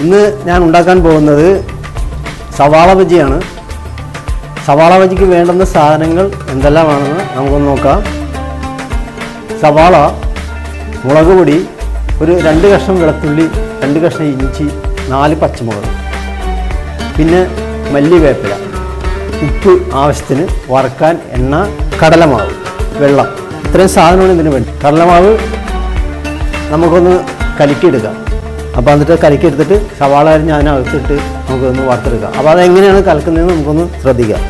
ഇന്ന് ഞാൻ ഉണ്ടാക്കാൻ പോകുന്നത് സവാള ബജിയാണ്. സവാള ബജിക്ക് വേണ്ടുന്ന സാധനങ്ങൾ എന്തെല്ലാമാണെന്ന് നമുക്കൊന്ന് നോക്കാം. സവാള മുളക് പൊടി ഒരു രണ്ട് കഷ്ണം വെളുത്തുള്ളി രണ്ട് കഷ്ണം ഇഞ്ചി നാല് പച്ചമുളക്. പിന്നെ മല്ലിവേപ്പില. ഉപ്പ് ആവശ്യത്തിന് വറുക്കാൻ എണ്ണ കടലമാവ് വെള്ളം. ഇത്രയും സാധനമാണ് ഇതിന് വേണ്ടി. കടലമാവ് നമുക്കൊന്ന് കലക്കിയെടുക്കാം. അപ്പോൾ എന്നിട്ട് കലക്കിയെടുത്തിട്ട് സവാള അരിഞ്ഞ് അതിനകത്തിട്ട് നമുക്കൊന്ന് വറുത്തെടുക്കാം. അപ്പോൾ അതെങ്ങനെയാണ് കലക്കുന്നതെന്ന് നമുക്കൊന്ന് ശ്രദ്ധിക്കാം.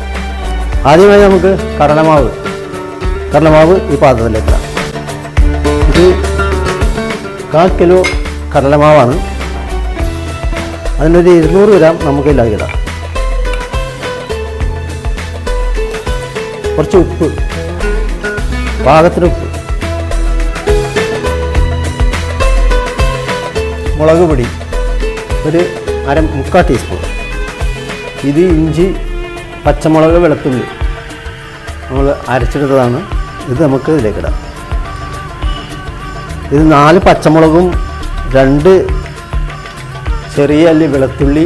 ആദ്യമായി നമുക്ക് കടലമാവ് കടലമാവ് ഈ പാത്രത്തിലേക്കാം ഇത് കാൽ കിലോ കടലമാവാണ്. അതിനൊരു ഇരുന്നൂറ് ഗ്രാം നമുക്ക് ഇല്ലാതിടാം കുറച്ച് ഉപ്പ് പാകത്തിന് ഉപ്പ്. മുളക് പൊടി ഒരു അര മുക്കാൽ ടീസ്പൂൺ ഇത് ഇഞ്ചി പച്ചമുളക് വെളുത്തുള്ളി. നമ്മൾ അരച്ചെടുത്തതാണ്. ഇത് നമുക്ക് ഇതിലേക്കിടാം ഇത് നാല് പച്ചമുളകും രണ്ട് ചെറിയ അല്ലി വെളുത്തുള്ളി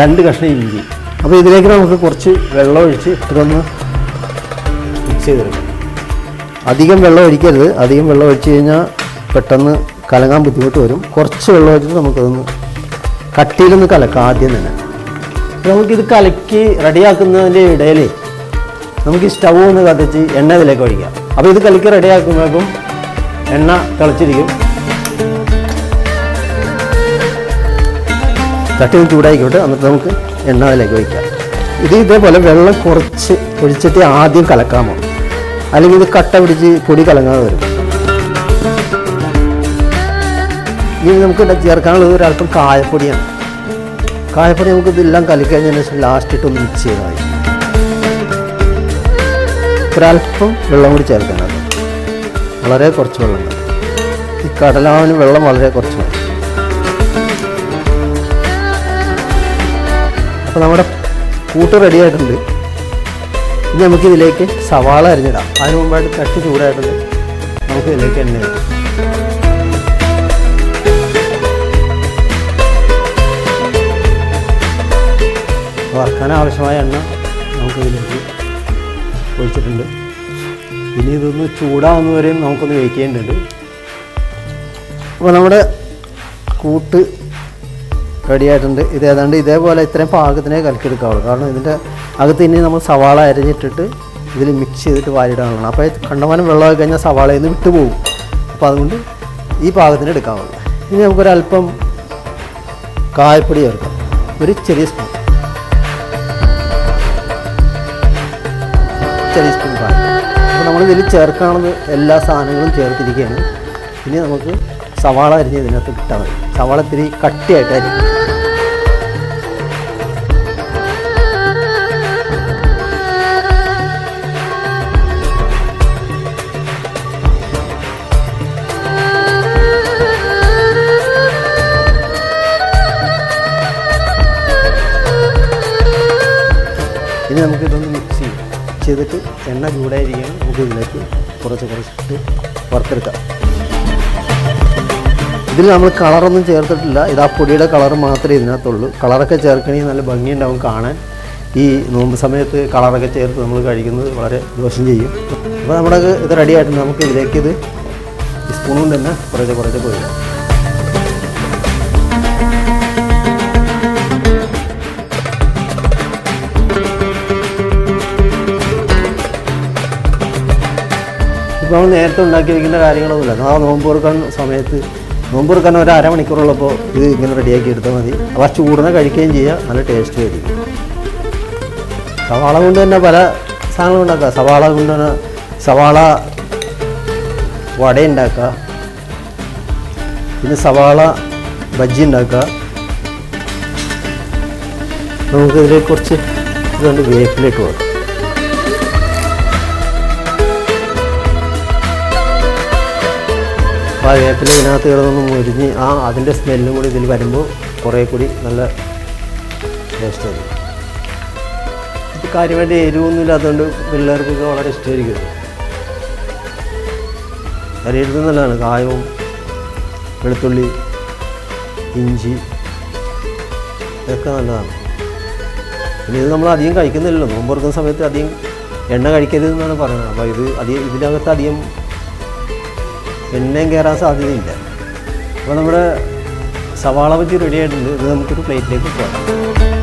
രണ്ട് കഷ്ണം ഇഞ്ചി. അപ്പോൾ ഇതിലേക്ക് നമുക്ക് കുറച്ച് വെള്ളം ഒഴിച്ച് ഇതൊന്ന് മിക്സ് ചെയ്തെടുക്കാം. അധികം വെള്ളം ഒഴിക്കരുത്. അധികം വെള്ളം ഒഴിച്ച് കഴിഞ്ഞാൽ പെട്ടെന്ന് കലങ്ങാൻ ബുദ്ധിമുട്ട് വരും. കുറച്ച് വെള്ളം വെച്ചിട്ട് നമുക്കതൊന്ന് കട്ടിയിലൊന്ന് കലക്കാം ആദ്യം തന്നെ. നമുക്കിത് കലക്കി റെഡിയാക്കുന്നതിന്റെ ഇടയിൽ നമുക്ക് സ്റ്റൗ ഒന്ന് കത്തിച്ച് എണ്ണ ഇതിലേക്ക് ഒഴിക്കാം. അപ്പോൾ ഇത് കലക്കി റെഡിയാക്കുമ്പോഴേക്കും എണ്ണ തിളച്ചിരിക്കും. ചട്ടി ചൂടായിക്കോട്ടെ. എന്നിട്ട് നമുക്ക് എണ്ണ അതിലേക്ക് ഒഴിക്കാം. ഇത് ഇതേപോലെ വെള്ളം കുറച്ച് ഒഴിച്ചിട്ട് ആദ്യം കലക്കാമോ? അല്ലെങ്കിൽ ഇത് കട്ട പിടിച്ച് പൊടി കലങ്ങാതെ വരും? ഇനി നമുക്ക് ചേർക്കാനുള്ളത്? ഒരല്പം കായപ്പൊടിയാണ്. കായപ്പൊടി നമുക്ക് ഇതെല്ലാം കലിക്കഴിഞ്ഞതിന് ശേഷം ലാസ്റ്റ് ഇട്ടൊന്ന് മിക്സ് ചെയ്താൽ മതി. ഒരല്പം വെള്ളം കൂടി ചേർക്കാനാണ് വളരെ കുറച്ച് വെള്ളം ഈ കടലാവിന് വെള്ളം വളരെ കുറച്ച് മതി. അപ്പോൾ നമ്മുടെ കൂട്ട് റെഡി ആയിട്ടുണ്ട്. ഇനി നമുക്കിതിലേക്ക് സവാള അരിഞ്ഞിടാം. അതിന് മുമ്പായിട്ട് കട്ടി ചൂടായിട്ടുണ്ട്. നമുക്ക് ഇതിലേക്ക് എണ്ണ ഇടാം. വറുക്കാൻ ആവശ്യമായ എണ്ണ നമുക്ക് ഇതിലേക്ക് ഒഴിച്ചിട്ടുണ്ട്. ഇനി ഇതൊന്ന് ചൂടാവുന്നവരെയും നമുക്കൊന്ന് വെയിറ്റ് അപ്പോൾ നമ്മുടെ കൂട്ട് റെഡിയായിട്ടുണ്ട്. ഇത് ഏതാണ്ട് ഇതേപോലെ ഇത്രയും പാകത്തിനേ കലക്കിയെടുക്കാവുള്ളൂ. കാരണം ഇതിന്റെ അകത്ത് ഇനി നമ്മൾ സവാള അരഞ്ഞിട്ടിട്ട് ഇതിൽ മിക്സ് ചെയ്തിട്ട് വാരിടാനുള്ളതാണ് അപ്പോൾ കണ്ടമാനം വെള്ളമായി കഴിഞ്ഞാൽ സവാളയിൽ നിന്ന് വിട്ടു പോകും. അപ്പോൾ അതുകൊണ്ട് ഈ പാകത്തിന് എടുക്കാവുള്ളൂ. ഇനി നമുക്കൊരല്പം കായപ്പൊടി ചേർക്കാം. ഒരു ചെറിയ സ്പൂൺ ചെറിയ സ്പൂൺ കായം അപ്പോൾ നമ്മൾ ഇതിൽ ചേർക്കാനുള്ളത് എല്ലാ സാധനങ്ങളും ചേർത്തിരിക്കുകയാണ്. ഇനി നമുക്ക് സവാള അരിഞ്ഞ് ഇതിനകത്ത് ഇട്ടാൽ മതി. സവാള ഇത്തിരി കട്ടിയായിട്ടായിരിക്കും. ഇനി നമുക്കിതൊന്ന് മിക്സ് ചെയ്യും. ചെയ്തിട്ട് എണ്ണ ചൂടായിരിക്കണം നമുക്ക് ഇതിലേക്ക് കുറച്ച് കുറച്ചിട്ട് വറുത്തെടുക്കാം. ഇതിൽ നമ്മൾ കളറൊന്നും ചേർത്തിട്ടില്ല. ഇത് ആ പൊടിയുടെ കളർ മാത്രമേ ഇതിനകത്തുള്ളൂ. കളറൊക്കെ ചേർക്കണമെങ്കിൽ നല്ല ഭംഗിയുണ്ടാവും കാണാൻ. ഈ നോമ്പ് സമയത്ത് കളറൊക്കെ ചേർത്ത് നമ്മൾ കഴിക്കുന്നത് വളരെ ദോഷം ചെയ്യും. അപ്പോൾ നമ്മുടെ ഇത് റെഡി ആയിട്ടുണ്ട്. നമുക്ക് ഇതിലേക്ക് ഇത് സ്പൂണും തന്നെ കുറച്ച് കുറച്ച് പോയിടാം ഇപ്പോൾ നമ്മൾ നേരത്തെ ഉണ്ടാക്കി വെക്കേണ്ട കാര്യങ്ങളൊന്നുമില്ല. ആ നോമ്പ് തുറക്കാൻ സമയത്ത് നോമ്പ് തുറക്കാൻ ഒരു അരമണിക്കൂറുള്ളപ്പോൾ ഇത് ഇങ്ങനെ റെഡിയാക്കി എടുത്താൽ മതി. അപ്പോൾ ചൂടുന്ന ചൂടിനെ കഴിക്കുകയും ചെയ്യുക. നല്ല ടേസ്റ്റ് ആയിരിക്കും സവാള കൊണ്ട് തന്നെ പല സാധനങ്ങൾ ഉണ്ടാക്കുക. സവാള കൊണ്ട് തന്നെ സവാള വട ഉണ്ടാക്കുക. പിന്നെ സവാള ബജ്ജി ഉണ്ടാക്കുക. നമുക്കിതിലേക്ക് കുറച്ച് ഇതുകൊണ്ട് വേപ്പിലേക്ക് പോകാം അപ്പോൾ ആ വേപ്പില ഇതിനകത്ത് കിടന്നൊന്ന് മുരിഞ്ഞ് ആ അതിന്റെ സ്മെല്ലും കൂടി ഇതിൽ വരുമ്പോൾ കുറേ കൂടി നല്ല ടേസ്റ്റ് ആയിരിക്കും. ഇത് കാര്യമായിട്ട് എരിവൊന്നുമില്ല അതുകൊണ്ട് പിള്ളേർക്കൊക്കെ വളരെ ഇഷ്ടമായിരിക്കും ശരീരത്തിൽ നല്ലതാണ്. കായവും വെളുത്തുള്ളി ഇഞ്ചി ഇതൊക്കെ നല്ലതാണ്. പിന്നെ ഇത് നമ്മൾ അധികം കഴിക്കുന്നില്ലല്ലോ. നോമ്പ് തുറക്കുന്ന സമയത്ത് അധികം എണ്ണ കഴിക്കരുത് എന്നാണ് പറയുന്നത്. അപ്പോൾ ഇത് അധികം ഇതിനകത്ത് അധികം എണ്ണയും കയറാൻ സാധ്യതയില്ല. അപ്പോൾ നമ്മുടെ സവാള ബജി റെഡി ആയിട്ടുണ്ട്. ഇത് നമുക്കൊരു പ്ലേറ്റിലേക്ക് പോകാം.